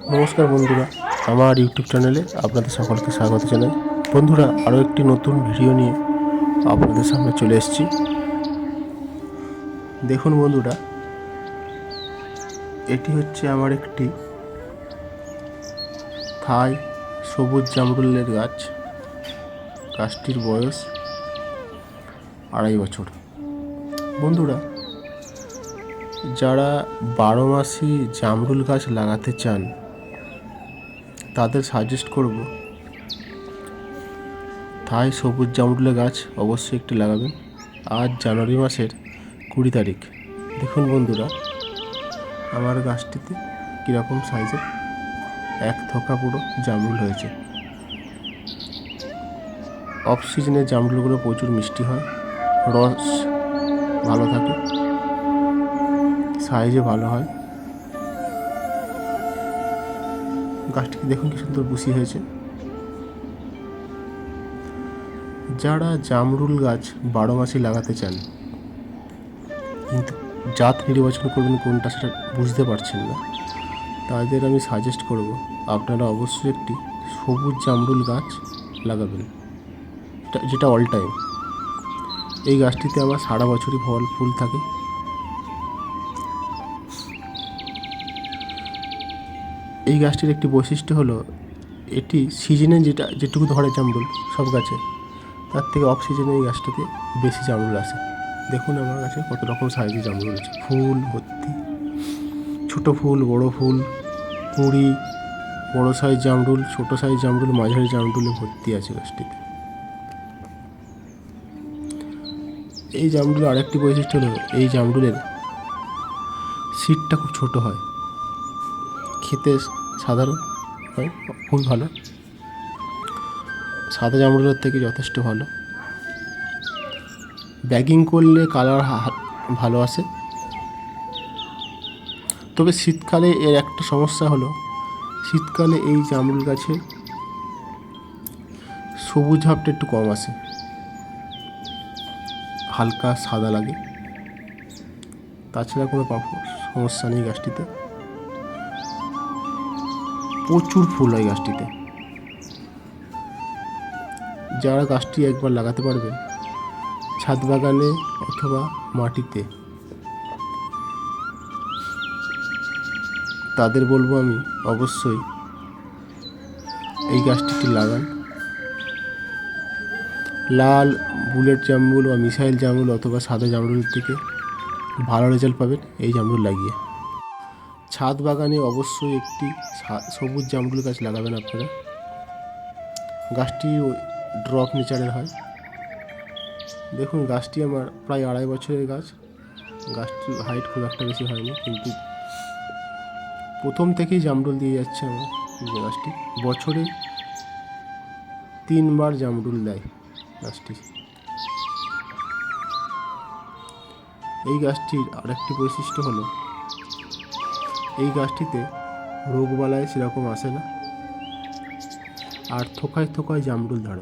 নমস্কার বন্ধুরা, আমার ইউটিউব চ্যানেলে আপনাদের সকলকে স্বাগত জানাই। বন্ধুরা, আরও একটি নতুন ভিডিও নিয়ে আপনাদের সামনে চলে এসেছি। দেখুন বন্ধুরা, এটি হচ্ছে আমার একটি থাই সবুজ জামরুলের গাছ। গাছটির বয়স আড়াই বছর। বন্ধুরা, যারা বারো মাসি জামরুল গাছ লাগাতে চান তাদের সাজেস্ট করব। তাই সবুজ জামরুলের গাছ অবশ্যই একটি লাগাবেন। আজ জানুয়ারি মাসের কুড়ি তারিখ। দেখুন বন্ধুরা, আমার গাছটিতে কীরকম সাইজের এক থোকা পুরো জামরুল হয়েছে। অফ সিজনে জামরুলগুলো প্রচুর মিষ্টি হয়, রস ভালো থাকে সাইজে ভালো হয়। গাছটিকে দেখুন কি সুন্দর বুসি হয়েছে। যারা জামরুল গাছ বারো মাসে লাগাতে চান, কিন্তু জাত নির্বাচন করবেন কোনটা সেটা বুঝতে পারছেন না, তাদের আমি সাজেস্ট করব, আপনারা অবশ্যই একটি সবুজ জামরুল গাছ লাগাবেন, যেটা অল টাইম এই গাছটিতে আমার সারা বছরই ফল ফুল থাকে। এই গাছটির একটি বৈশিষ্ট্য হলো এটি সিজনে যেটা, যেটুকু ধরে জামরুল সব গাছে, তার থেকে অফ সিজনে এই গাছটাতে বেশি জামরুল আসে। দেখুন আমার কাছে কত রকম সাইজে জামরুল আছে। ফুল, ভর্তি। ছোট ফুল, বড় ফুল, কুঁড়ি, বড় সাইজ জামরুল, ছোট সাইজ জামরুল, মাঝারি জামরুলে ভর্তি আছে গাছটিতে। এই জামরুলের আরেকটি বৈশিষ্ট্য হলো এই জামরুলের সিটটা খুব ছোট হয়। খেতে সাধারণ হয়? খুব ভালো। সাদা জামরুলের থেকে যথেষ্ট ভালো। ব্যাগিং করলে কালার ভালো আসে। তবে শীতকালে এর একটা সমস্যা হলো শীতকালে এই জামরুল গাছে সবুজ ভাবটা একটু কম আসে। হালকা সাদা লাগে। তাছাড়া কোনো সমস্যা নেই গাছটিতে। প্রচুর ফুল হয় গাছটিতে। যারা গাছটি একবার লাগাতে পারবে, ছাদ বাগানে অথবা মাটিতে, তাদের বলব আমি অবশ্যই এই গাছটিকে লাগান। লাল বুলেট জামরুল বা মিসাইল জামরুল অথবা সাদা জামরুল থেকে ভালো রেজাল্ট পাবেন, এই জামরুল লাগিয়ে। ছাদ বাগানে অবশ্যই একটি সবুজ জামরুল গাছ লাগাবেন আপনারা। গাছটি ড্রপ নেচারের হয়। দেখুন, গাছটি আমার প্রায় আড়াই বছরের গাছ। গাছটির হাইট খুব একটা বেশি হয়নি, কিন্তু প্রথম থেকেই জামরুল দিয়ে যাচ্ছে আমার গাছটি। বছরে তিনবার জামরুল দেয় গাছটি। এই গাছটির আরেকটি বৈশিষ্ট্য হলো এই গাছটিতে রোগবালাই সেরকম আসে না। আর থোকায় থোকায় জামরুল ধরে।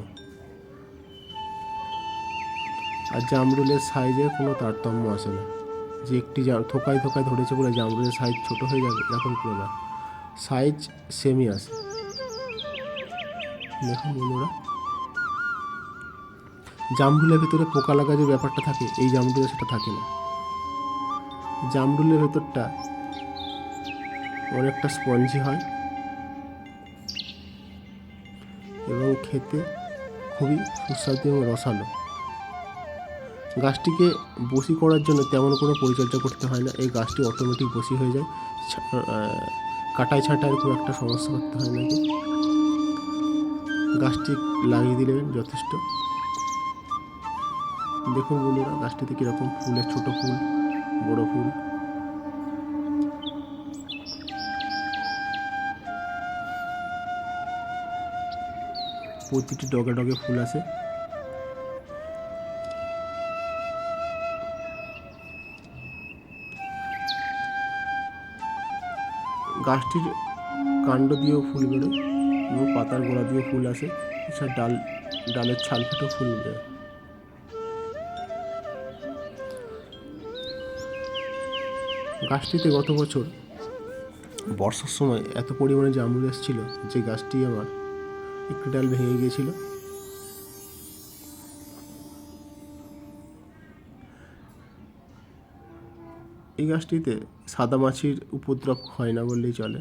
আর জামরুলের সাইজে কোনো তারতম্য আসে না। যে একটি থোকায় থোকায় ধরেছে বলে জামরুলের সাইজ ছোট হয়ে যাবে এরকম করে না। সাইজ সেমই আসে। দেখুন বন্ধুরা। জামরুলের ভেতরে পোকা লাগা যে ব্যাপারটা থাকে, এই জামরুলে সেটা থাকে না। জামরুলের ভেতরটা অনেকটা স্পঞ্জি হয়। এবং খেতে খুবই সুস্বাদু এবং রসালো। গাছটিকে বসি করার জন্য তেমন কোনো পরিচর্যা করতে হয় না। এই গাছটি অটোমেটিক বসি হয়ে যায়। কাটাই ছাটার খুব একটা সমস্যা করতে হয় না গাছটি লাগিয়ে দিলে যথেষ্ট। দেখুন বন্ধুরা, গাছটিতে কীরকম ফুলের ছোটো ফুল, বড় ফুল। প্রতিটি ডগে ডগে ফুল আছে। গাছটির কাণ্ড দিয়েও ফুল বেরোয় এবং পাতার গোড়া দিয়েও ফুল আসে। এছাড়া ডাল, ডালের ছাল ফেটেও ফুল বেরোয়। গাছটিতে গত বছর বর্ষার সময় এত পরিমাণে জামরুল এসেছিল যে গাছটি আমার একটু ডাল ভেঙে গিয়েছিল। এই গাছটিতে সাদা মাছির উপদ্রব হয় না বললেই চলে।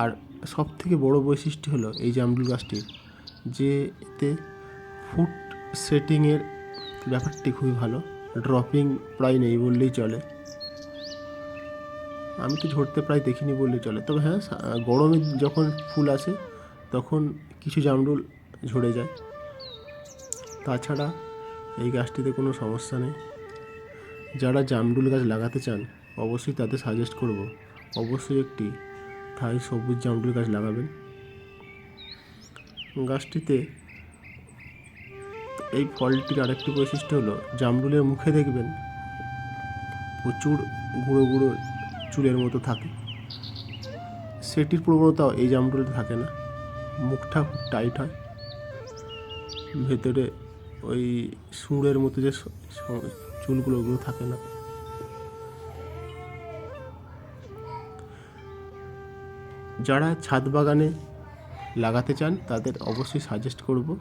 আর সব থেকে বড় বৈশিষ্ট্য হলো এই জামরুল গাছটির, যে এতে ফুট সেটিংয়ের ব্যাপারটি খুবই ভালো। ড্রপিং প্রায় নেই বললেই চলে। আমি তো ঝরতে প্রায় দেখিনি বললে চলে। তবে হ্যাঁ গরমে যখন ফুল আসে, তখন কিছু জামরুল ঝরে যায়। তাছাড়া এই গাছটিতে কোনো সমস্যা নেই। যারা জামরুল গাছ লাগাতে চান, অবশ্যই তাদের সাজেস্ট করব, অবশ্যই একটি থাই সবুজ জামরুল গাছ লাগাবেন। গাছটিতে এই ফলটির আরেকটি বৈশিষ্ট্য হলো, জামরুলের মুখে দেখবেন প্রচুর গুঁড়ো গুঁড়ো চুলের মতো থাকে। সেটির প্রবণতাও এই জামরুলে থাকে না। মুখটা খুব টাইট হয়। ভেতরে ওই সুরের মতো যে চুলগুলো ওগুলো থাকে না। যারা ছাদ বাগানে লাগাতে চান, তাদের অবশ্যই সাজেস্ট করব,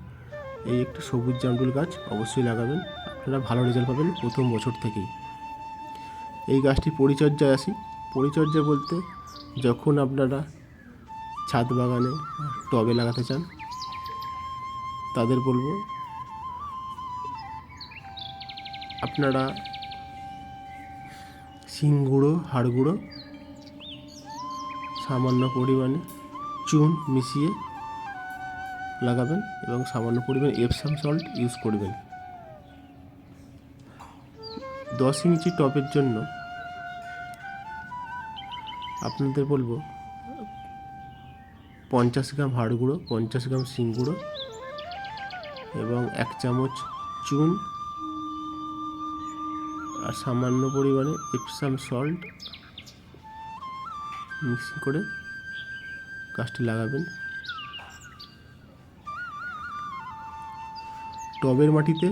এই একটি সবুজ জামরুল গাছ অবশ্যই লাগাবেন। আপনারা ভালো রেজাল্ট পাবেন প্রথম বছর থেকেই। এই গাছটির পরিচর্যায় আসি। পরিচর্যা বলতে যখন আপনারা ছাদ বাগানে টবে লাগাতে চান, তাদের বলব, আপনারা শিং গুঁড়ো, হাড় গুঁড়ো, সামান্য পরিমাণে চুন মিশিয়ে লাগাবেন এবং সামান্য পরিমাণে এপসাম সল্ট ইউজ করবেন। দশ ইঞ্চি টবের জন্য আপনাদের বলব, পঞ্চাশ গ্রাম হাড় গুঁড়ো, পঞ্চাশ গ্রাম শিং গুঁড়ো এবং এক চামচ চুন আর সামান্য পরিমাণে এপসাম সল্ট মিক্স করে গাছটি লাগাবেন। টবের মাটিতে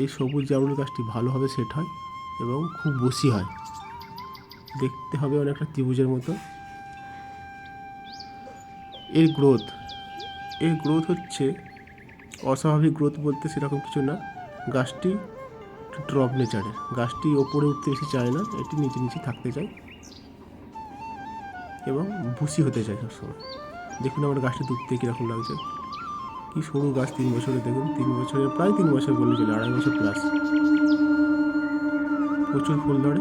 এই সবুজ জামরুল গাছটি ভালোভাবে সেট হয় এবং খুব বসি হয়। দেখতে হবে অনেকটা ত্রিভুজের মতো। এর গ্রোথ এর গ্রোথ হচ্ছে অস্বাভাবিক গ্রোথ বলতে সেরকম কিছু না। গাছটি ড্রপ নেচারের গাছটি ওপরে উঠতে বেশি চায় না, এটি নিচে নিচে থাকতে চায় এবং ভুসি হতে চায় সবসময়। দেখুন আমার গাছটি দূর থেকে কীরকম লাগছে। কি সরু গাছ তিন বছরে, দেখুন তিন বছরে, প্রায় তিন বছর বললে চলে, আড়াই বছর প্লাস প্রচুর ফুল ধরে।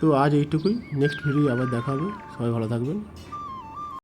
তো আজ এইটুকুই। নেক্সট ভিডিও আবার দেখা হবে সবাই ভালো থাকবেন।